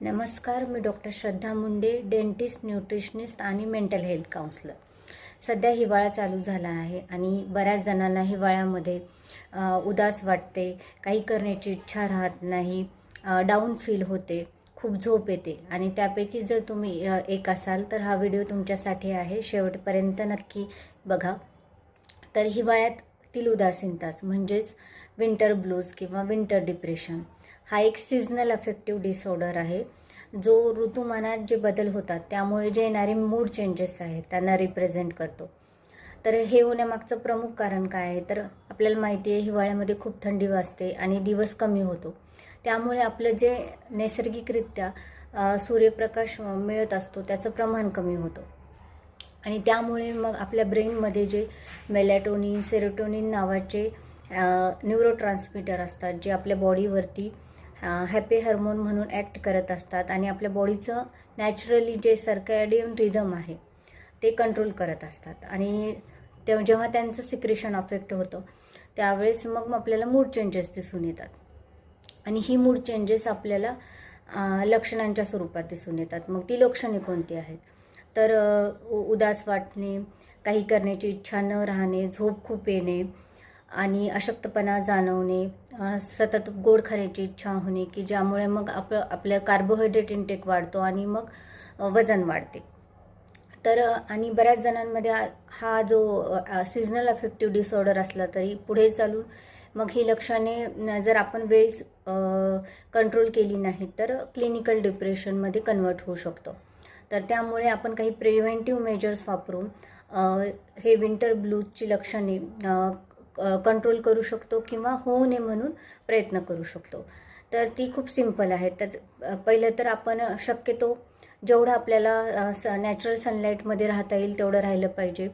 नमस्कार मी doctor Shraddha Munde dentist nutritionist आणि mental health counsellor. सध्या हिवाळा चालू झाला आहे आणि बऱ्याच जणांना हिवाळ्यामध्ये उदास वाटते काही करण्याची इच्छा राहत नाही डाऊन फील होते खूप झोप येते. आणि त्यापैकी जर तुम्ही एक असाल तर हा व्हिडिओ तुमच्यासाठी आहे शेवटपर्यंत नक्की बघा. तर हिवाळ्यात हिवाळ्यातील उदासीनताच म्हणजेच विंटर ब्लूज किंवा विंटर डिप्रेशन हा एक सिजनल अफेक्टिव्ह डिसऑर्डर आहे. जो ऋतुमानात जे बदल होतात त्यामुळे जे येणारे मूड चेंजेस आहेत त्यांना रिप्रेझेंट करतो. तर हे होण्यामागचं प्रमुख कारण काय आहे? तर आपल्याला माहिती आहे हिवाळ्यामध्ये खूप थंडी वाजते आणि दिवस कमी होतो. त्यामुळे आपलं जे नैसर्गिकरित्या सूर्यप्रकाश मिळत असतो त्याचं प्रमाण कमी होतं. आणि त्यामुळे मग आपल्या ब्रेनमध्ये जे मेलॅटोनिन सेरोटोनिन नावाचे न्यूरो ट्रान्समीटर असतात जे आपल्या बॉडीवरती हॅपी हार्मोन म्हणून ॲक्ट करत असतात आणि आपल्या बॉडीचं नॅचरली जे सर्कॅडियन रिदम आहे ते कंट्रोल करत असतात. आणि ते जेव्हा त्यांचं सिक्रेशन अफेक्ट होतं त्यावेळेस मग आपल्याला मूड चेंजेस दिसून येतात. आणि ही मूड चेंजेस आपल्याला लक्षणांच्या स्वरूपात दिसून येतात. मग ती लक्षणे कोणती आहेत? तर उ- उदास वाटणे काही करण्याची इच्छा न राहणे झोप खूप येणे आणि अशक्तपणा जाणवणे सतत गोड खाण्याची इच्छा होणे की ज्यामुळे मग आप आपलं कार्बोहायड्रेट इंटेक वाढतो आणि मग वजन वाढते. तर आणि बऱ्याच जणांमध्ये हा- जो सिजनल अफेक्टिव्ह डिसऑर्डर असला तरी पुढे चालून मग ही लक्षणे जर आपण वेळीच कंट्रोल केली नाही तर क्लिनिकल डिप्रेशनमध्ये कन्वर्ट होऊ शकतो. तर त्यामुळे आपण काही प्रिव्हेंटिव्ह मेजर्स वापरून हे विंटर ब्लूजची लक्षणे कंट्रोल करू शकतो किंवा होऊ नये म्हणून प्रयत्न करू शकतो. तर ती खूप सिंपल आहे. तर पहिलं तर आपण शक्यतो जेवढं आपल्याला स नॅचरल सनलाईटमध्ये राहता येईल तेवढं राहिलं पाहिजे.